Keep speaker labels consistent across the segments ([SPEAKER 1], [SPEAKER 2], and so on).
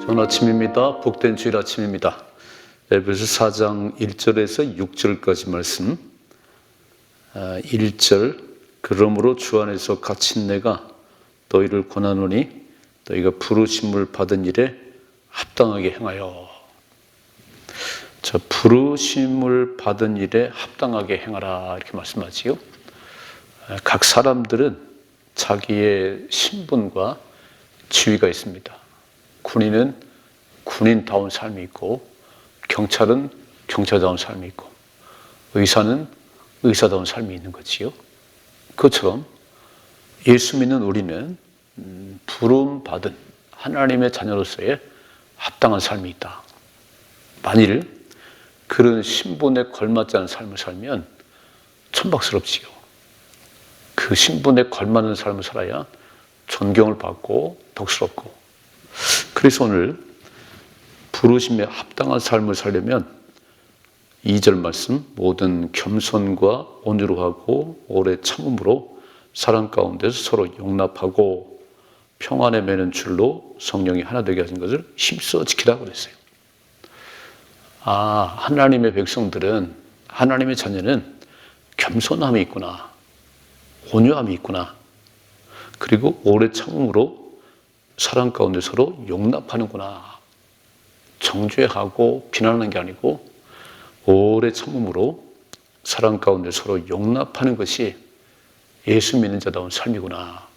[SPEAKER 1] 좋은 아침입니다. 복된 주일 아침입니다. 에베소 4장 1절에서 6절까지 말씀. 아, 1절 그러므로 주 안에서 갇힌 내가 너희를 권하노니 너희가 부르심을 받은 일에 합당하게 행하여. 자, 부르심을 받은 일에 합당하게 행하라 이렇게 말씀하지요. 아, 각 사람들은 자기의 신분과 지위가 있습니다. 군인은 군인다운 삶이 있고 경찰은 경찰다운 삶이 있고 의사는 의사다운 삶이 있는 거지요. 그것처럼 예수 믿는 우리는 음, 부름 받은 하나님의 자녀로서의 합당한 삶이 있다. 만일 그런 신분에 걸맞지 않은 삶을 살면 천박스럽지요. 그 신분에 걸맞는 삶을 살아야 존경을 받고 덕스럽고 그래서 오늘 부르심에 합당한 삶을 살려면 2절 말씀 모든 겸손과 온유로 하고 오래 참음으로 사랑 가운데서 서로 용납하고 평안에 매는 줄로 성령이 하나 되게 하신 것을 힘써 지키라고 그랬어요. 아, 하나님의 백성들은 하나님의 자녀는 겸손함이 있구나. 온유함이 있구나. 그리고 오래 참음으로 사랑 가운데 서로 용납하는구나. 정죄하고 비난하는 게 아니고 오래 참음으로 사랑 가운데 서로 용납하는 것이 예수 믿는 자다운 삶이구나.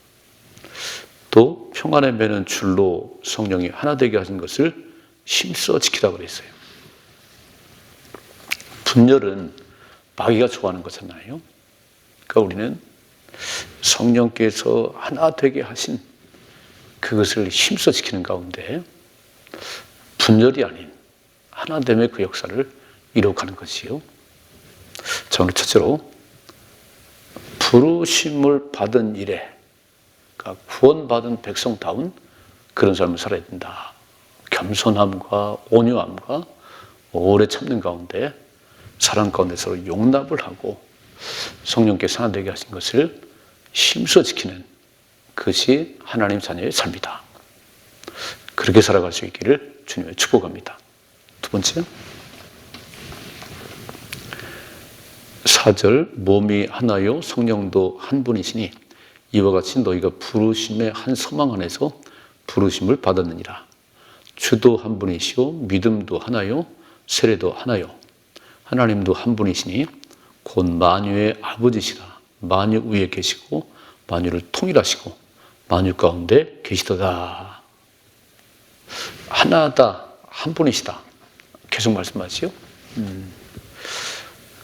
[SPEAKER 1] 또 평안에 매는 줄로 성령이 하나 되게 하신 것을 힘써 지키라 그랬어요. 분열은 마귀가 좋아하는 거잖아요. 그러니까 우리는 성령께서 하나 되게 하신 그것을 힘써 지키는 가운데 분열이 아닌 하나됨의 그 역사를 이룩하는 것이요. 저는 첫째로 부르심을 받은 일에 그러니까 구원받은 백성다운 그런 삶을 살아야 된다. 겸손함과 온유함과 오래 참는 가운데 사랑 가운데 서로 용납을 하고 성령께서 하나 되게 하신 것을 힘써 지키는 그것이 하나님 자녀의 삶이다. 그렇게 살아갈 수 있기를 주님의 축복합니다. 두 번째, 4절 몸이 하나요 성령도 한 분이시니 이와 같이 너희가 부르심의 한 소망 안에서 부르심을 받았느니라. 주도 한 분이시요 믿음도 하나요 세례도 하나요 하나님도 한 분이시니 곧 만유의 아버지시라. 만유 위에 계시고 만유를 통일하시고 만유 가운데 계시도다. 하나다. 한 분이시다. 계속 말씀하시요. 음.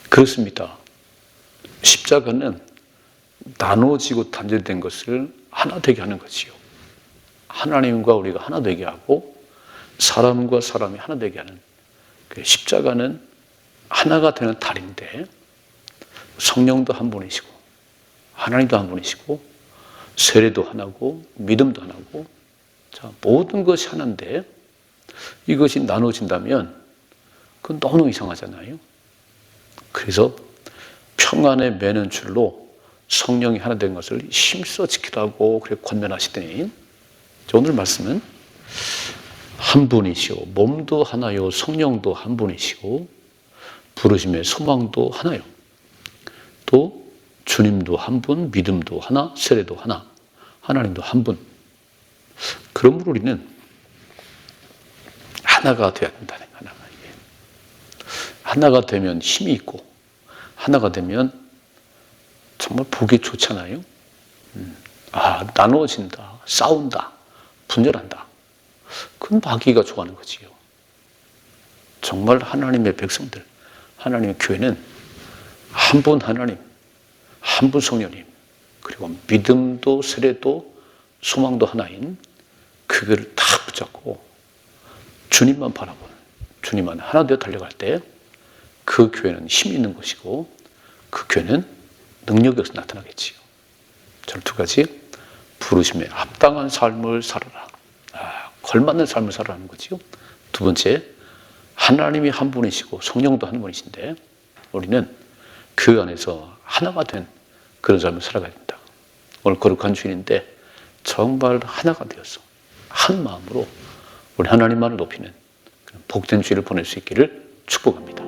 [SPEAKER 1] 그렇습니다. 십자가는 나눠지고 단절된 것을 하나 되게 하는 거지요. 하나님과 우리가 하나 되게 하고 사람과 사람이 하나 되게 하는 그 십자가는 하나가 되는 달인데 성령도 한 분이시고 하나님도 한 분이시고 세례도 하나고 믿음도 하나고 자, 모든 것이 하나인데 이것이 나눠진다면 그건 너무 이상하잖아요. 그래서 평안에 매는 줄로 성령이 하나 된 것을 힘써 지키라고 그렇게 권면하시더니 오늘 말씀은 한 분이시오. 몸도 하나요. 성령도 한 분이시고 부르심의 소망도 하나요. 또 주님도 한 분, 믿음도 하나, 세례도 하나, 하나님도 한 분. 그러므로 우리는 하나가 되어야 된다는 하나가. 하나가 되면 힘이 있고 하나가 되면 정말 보기 좋잖아요. 음. 아 나누어진다, 싸운다, 분열한다. 그건 마귀가 좋아하는 거지요. 정말 하나님의 백성들, 하나님의 교회는 한 분 하나님, 한 분 성령님, 그리고 믿음도 세례도 소망도 하나인 그걸 다 붙잡고 주님만 바라보는 주님만 하나 되어 달려갈 때 그 교회는 힘 있는 것이고 그 교회는 능력에서 나타나겠지요. 저는 두 가지 부르심에 합당한 삶을 살아라. 아, 걸맞는 삶을 살아라는 거지요. 두 번째 하나님이 한 분이시고 성령도 한 분이신데 우리는 그 안에서 하나가 된 그런 삶을 살아가야 된다. 오늘 거룩한 주인인데 정말 하나가 되어서 한 마음으로 우리 하나님만을 높이는 복된 주일을 보낼 수 있기를 축복합니다.